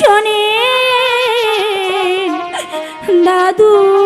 শোনে দাদু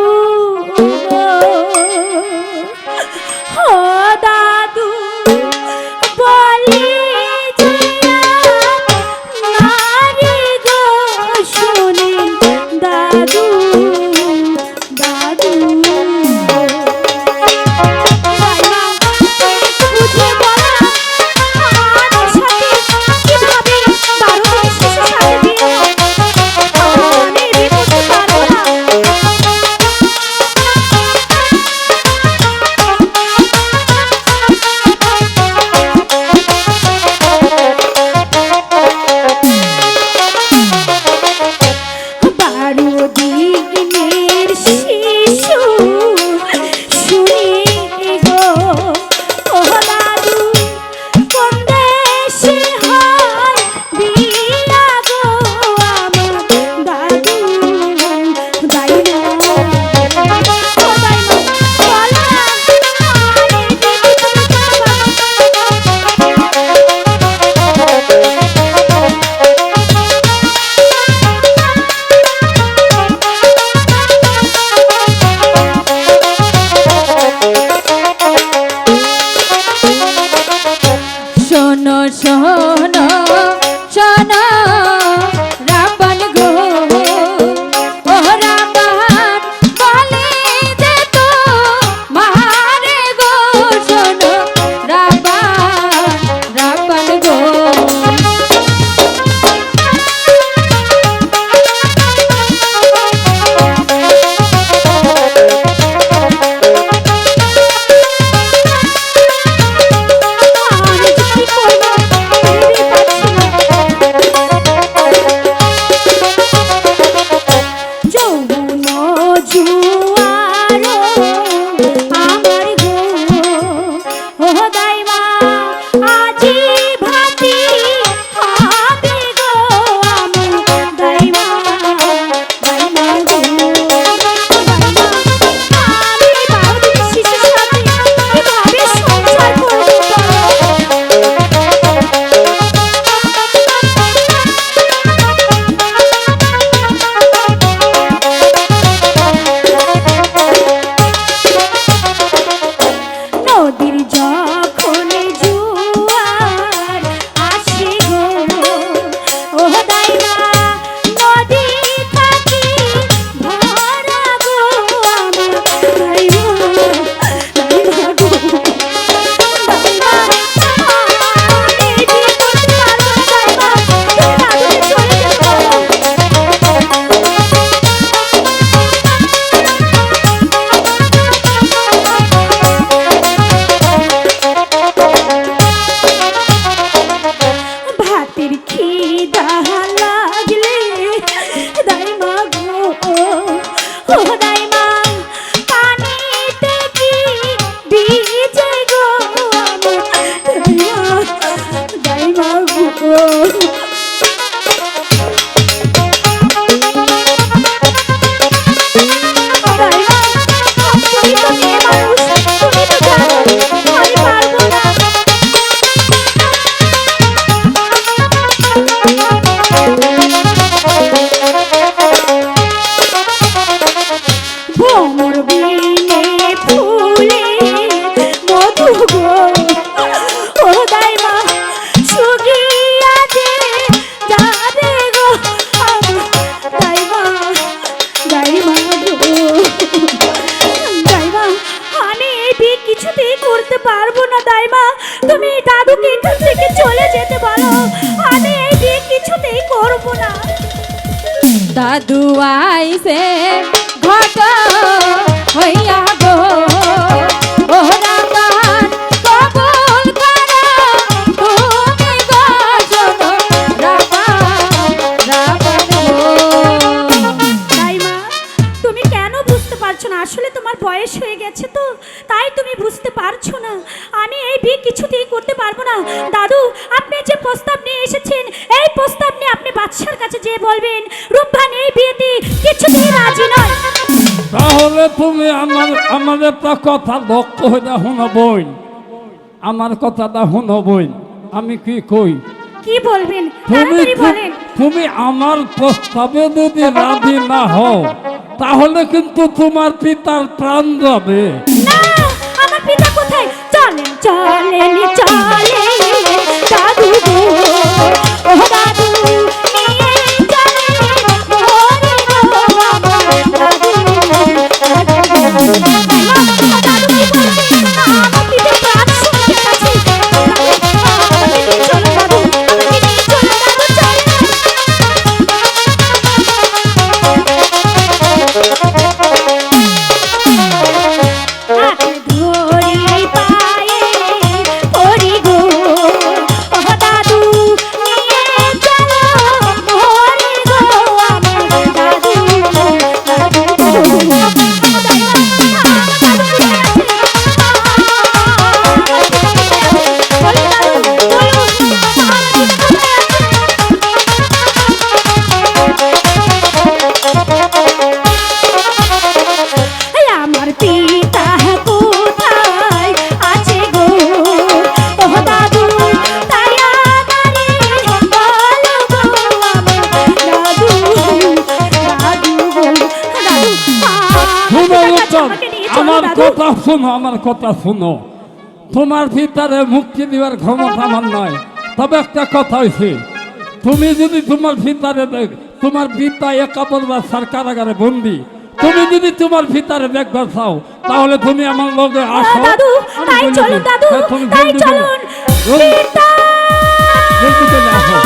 দাদু আইসে ঘট হইয়া গো। আমি এই বিয়ে কিছুতেই করতে পারব না। দাদু আপনি যে প্রস্তাব নিয়ে এসেছেন এই প্রস্তাব নিয়ে আপনি বাদশার কাছে যেয়ে বলবেন রূপবান এই বিয়েতে কিছুতেই রাজি নয়। তাহলে তুমি আমার আমার একটা কথা লক্ষ্য হইয়া শুনো বই আমার কথাটা শুনো বই আমি কি কই? কি বলবেন? তুমি তুমি আমার প্রস্তাবে যদি রাজি না হও তাহলে কিন্তু তোমার পিতার প্রাণ যাবে। আমার কথা শোনো আমার কথা শোনো। তোমার ভিতরে মুক্তি দেওয়ার ক্ষমতা আমার নয় তবে একটা কথা হয়েছে তুমি যদি তোমার ভিতরে দেখ তোমার পিতা এক বা সরকার আগারে বন্দি তুমি যদি তোমার ভিতরে দেখবা চাও তাহলে তুমি আমার লগে আসো। হ্যাঁ, তুমি আসো